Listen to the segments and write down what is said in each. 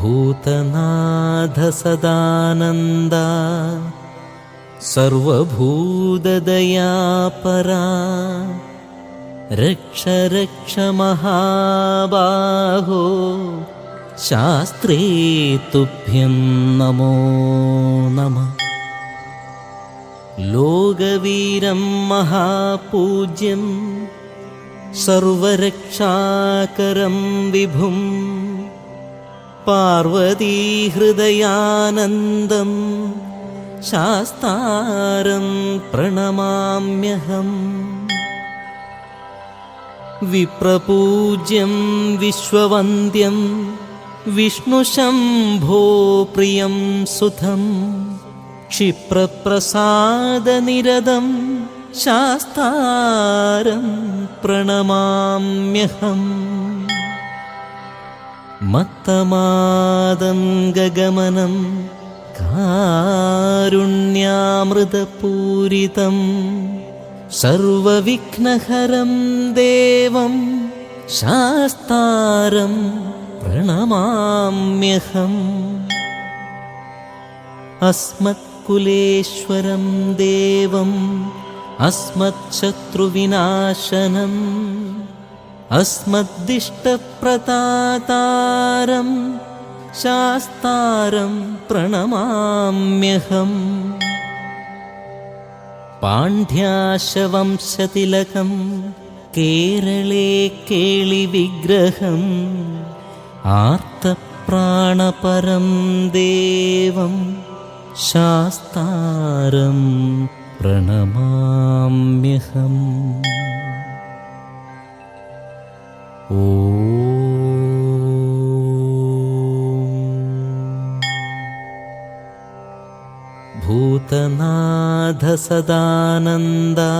भूतनाथ सदानन्दा सर्वभूतदया परा रक्ष रक्ष महाबाहो शास्त्रे तुभ्यं नमो नमः ലോകവീരം മഹാപൂജ്യം സർവരക്ഷാകരം വിഭും പാർവതീഹൃദയാനന്ദം ശാസ്താരം പ്രണമാമ്യഹം. വിപ്രപൂജ്യം വിശ്വവന്ദ്യം വിഷ്ണുശംഭോ പ്രിയം സുധം. ക്ഷിപ്രപ്രസാദനിരതം ശാസ്താരം പ്രണമാമ്യഹം. മത്തമാദം ഗഗമനം കാരുണ്യാമൃതപൂരിതം സർവവിഘ്നഹരം ദേവം ശാസ്താരം പ്രണമാമ്യഹം. അസ്മത് अस्मत्कुलेश्वरं देवम् अस्मच्छत्रुविनाशनम् अस्मद्दिष्टप्रतातारं शास्तारं प्रणमाम्यहम् पाण्ड्याशवंशतिलकं केरळे केळिविग्रहम् आर्तप्राणपरं देवं शास्तारं प्रणमाम्यहम्। भूतनाथ सदानन्दा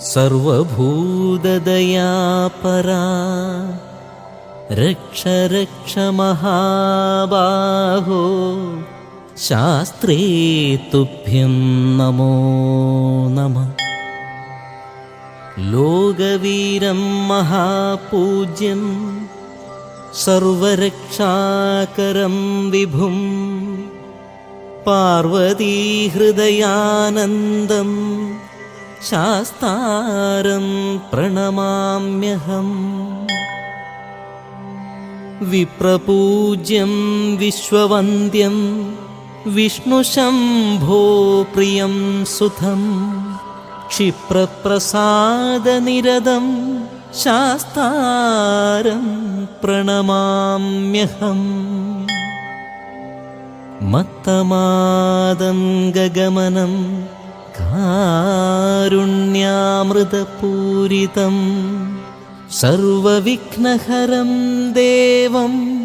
सर्वभूतदया परा रक्ष रक्ष महाबाहो ശാസ്ത്രേ തുഭ്യം നമോ നമ. ലോകവീരം മഹാപൂജ്യം സർവരക്ഷാകരം വിഭും പാർവതീഹൃദയാനന്ദം ശാസ്താരം പ്രണമാമ്യഹം. വിപ്രപൂജ്യം വിശ്വവന്ദ്യം വിഷ്ണു വിഷ്ണുശംഭോ പ്രിയം സുധം ക്ഷിപ്രപ്രസാദനിരതം ശാസ്താരം പ്രണമാമ്യഹം. മത്തമാദം ഗഗമനം കാരുണ്യാമൃതപൂരിതം സർവവിഘ്നഹരം ദേവം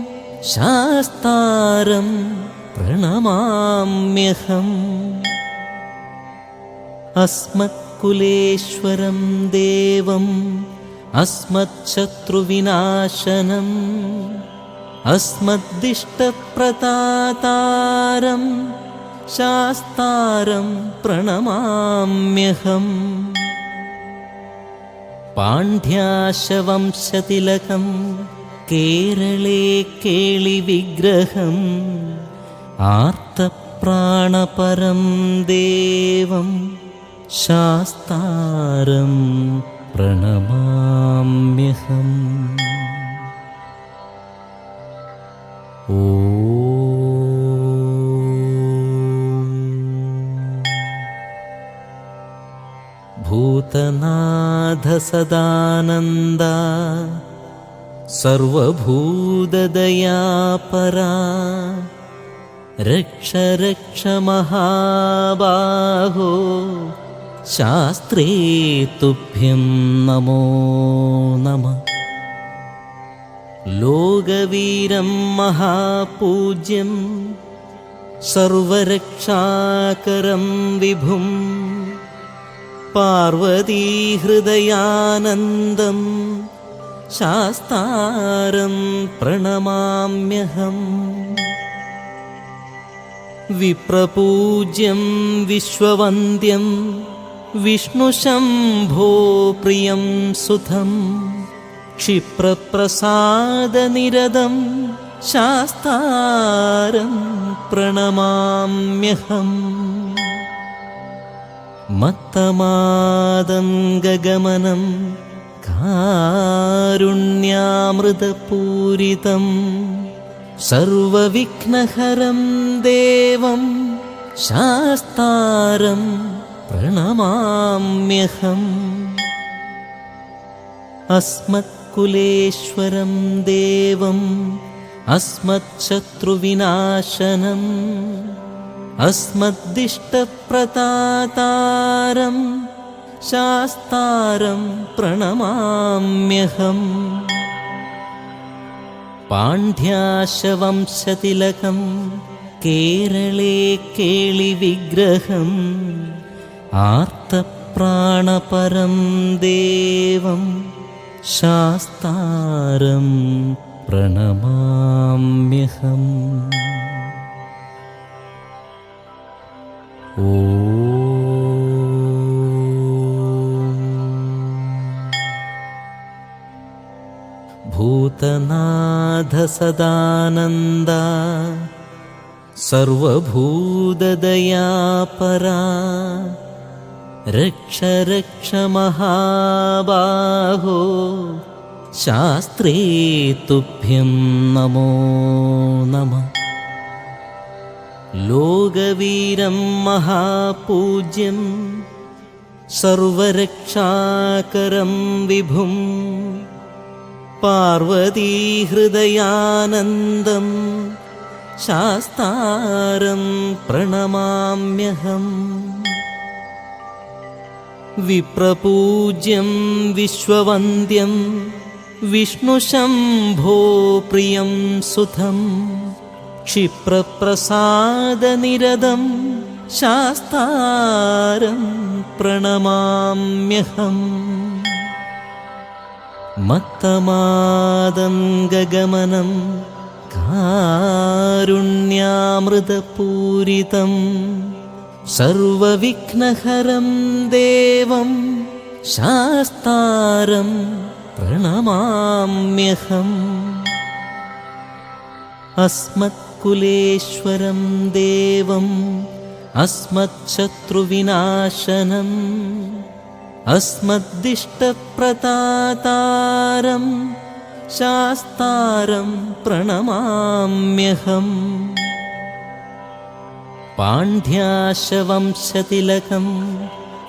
ശാസ്താരം പ്രണമാമ്യഹം. അസ്മത്കുലേശ്വരം ദേവം അസ്മത്ശത്രുവിനാശനം അസ്മദ്ദിഷ്ടപ്രതാതാരം ശാസ്താരം പ്രണമാമ്യഹം. പാണ്ഡ്യാശവംശതിലകം കേരളേ കേളിവിഗ്രഹം आर्तप्राणपरं देवं शास्तारं प्रणमाम्यहम्। भूतनाथ सदानन्दा सर्वभूतदया परा रक्ष रक्ष महाबाहो शास्त्रे तुभ्यं नमो नमः लोकवीरं महापूज्यं सर्वरक्षाकरं विभुम् पार्वतीहृदयानन्दं शास्तारं प्रणमाम्यहम् വിപ്രപൂജ്യം വിശ്വവന്ദ്യം വിഷ്ണുശംഭോ പ്രിയം സുധം ക്ഷിപ്രപ്രസാദനിരതം ശാസ്താരം പ്രണമാമ്യഹം. മത്തമാദം ഗഗമനം കാരുണ്യാമൃതപൂരിതം सर्वविघ्नहरं देवं शास्तारं प्रणमाम्यहम्। अस्मत्कुलेश्वरं देवम् अस्मच्छत्रुविनाशनम् अस्मद्दिष्टप्रतातारं शास्तारं प्रणमाम्यहम् പാണ്ഡ്യാശവംശതിലകം കേരളേ കേളിവിഗ്രഹം ആർത്തപ്രാണപരം ദേവം ശാസ്താരം പ്രണമാമ്യഹം. ഓ सदानन्दा सर्वभूतदयापरा रक्ष रक्ष महाबाहो शास्त्रे तुभ्यं नमो नमः। लोकवीरं महापूज्यं सर्वरक्षाकरं विभुं പാർവതീഹൃദയാനന്ദം ശാസ്താരം പ്രണമാമ്യഹം. വിപ്രപൂജ്യം വിശ്വവന്ദ്യം വിഷ്ണുശംഭോ പ്രിയം സുധം. ക്ഷിപ്രപ്രസാദനിരതം ശാസ്താരം പ്രണമാമ്യഹം. मत्तमादं गगमनं कारुण्यामृतपूरितं सर्वविघ्नहरं देवं शास्तारं प्रणमाम्यहम् अस्मत्कुलेश्वरं देवम् अस्मच्छत्रुविनाशनम् अस्मद्दिष्टप्रतातारं शास्तारं प्रणमाम्यहम् पाण्ड्याशवंशतिलकं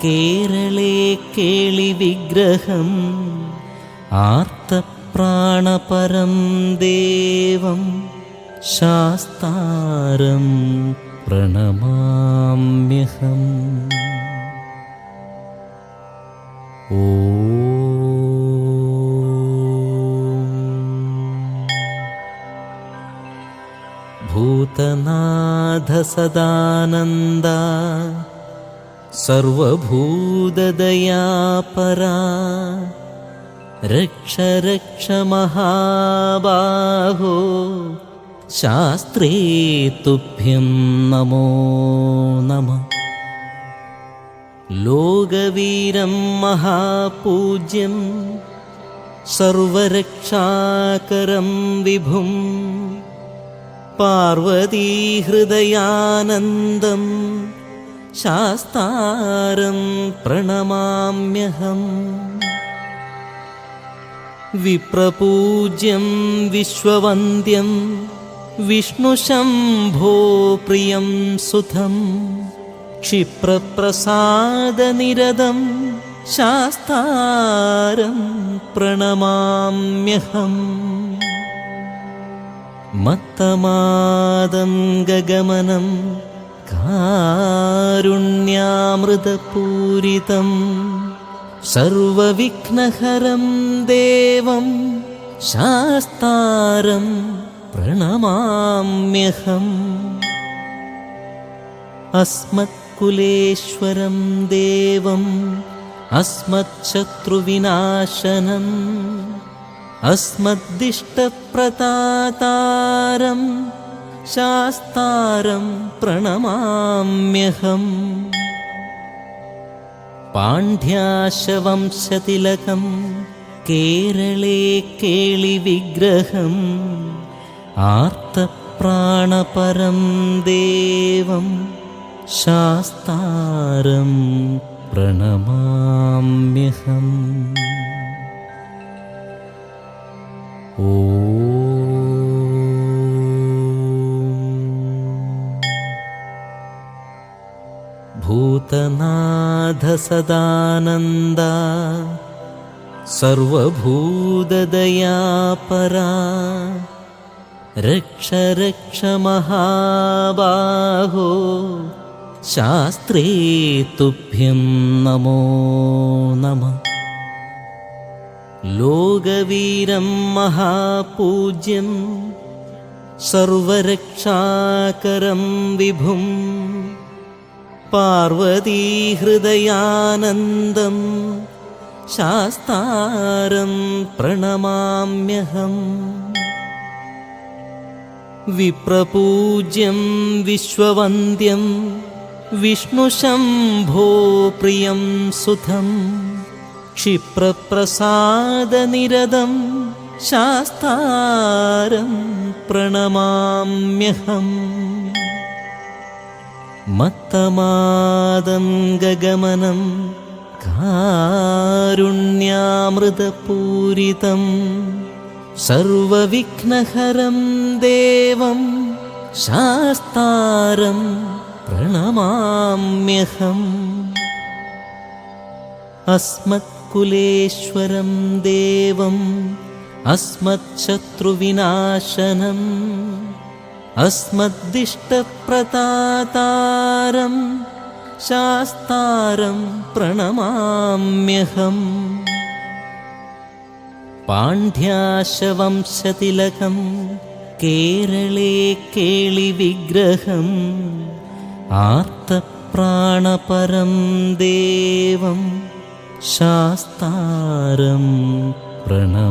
केरळे केळिविग्रहम् आर्तप्राणपरं देवं शास्तारं प्रणमाम्यहम् भूतनाथ सदानन्दा सर्वभूतदयापरा रक्ष रक्ष महाबाहो शास्त्रे तुभ्यं नमो नमः लोकवीरं महापूज्यं सर्वरक्षाकरं विभुं पार्वतीहृदयानन्दं शास्तारं प्रणमाम्यहम्। विप्रपूज्यं विश्ववन्द्यं विष्णुशम्भो प्रियं सुतम् क्षिप्रप्रसादनिरदं शास्तारं प्रणमाम्यहम् मत्तमादं गगमनं कारुण्यामृतपूरितं सर्वविघ्नहरं देवं शास्तारं प्रणमाम्यहम् कुलेश्वरं देवम् अस्मच्छत्रुविनाशनम् अस्मद्दिष्टप्रतातारं शास्तारं प्रणमाम्यहम् पाण्ढ्याशवंशतिलकं केरले केलिविग्रहम् आर्तप्राणपरं देवम् शास्तारं प्रणमाम्यहम्। ओ भूतनाथसदानन्दा सर्वभूतदया परा रक्ष रक्ष महाबाहो ശാസ്ത്രേ തുഭ്യം നമോ നമ. ലോകവീരം മഹാപൂജ്യം സർവരക്ഷാകരം വിഭും പാർവതീഹൃദയാനന്ദം ശാസ്താരം പ്രണമാമ്യഹം. വിപ്രപൂജ്യം വിശ്വവന്ദ്യം വിഷ്ണുശംഭോ പ്രിയം സുധം ക്ഷിപ്രപ്രസാദനിരതം ശാസ്താരം പ്രണമാമ്യഹം. മത്തമാദം ഗഗമനം കാരുണ്യാമൃതപൂരിതം സർവവിഘ്നഹരം ദേവം ശാസ്താരം പ്രണമാമ്യഹം. അസ്മത്കുലേശ്വരം ദേവം അസ്മത്ശത്രുവിനാശനം അസ്മദ്ദിഷ്ടപ്രതാതാരം ശാസ്താരം പ്രണമാമ്യഹം. പാണ്ഡ്യാശവംശതിലകം കേരളേ കേളിവിഗ്രഹം. ആർത്തപ്രാണപരം ദേവം ശാസ്താരം പ്രണമാമ്യഹം.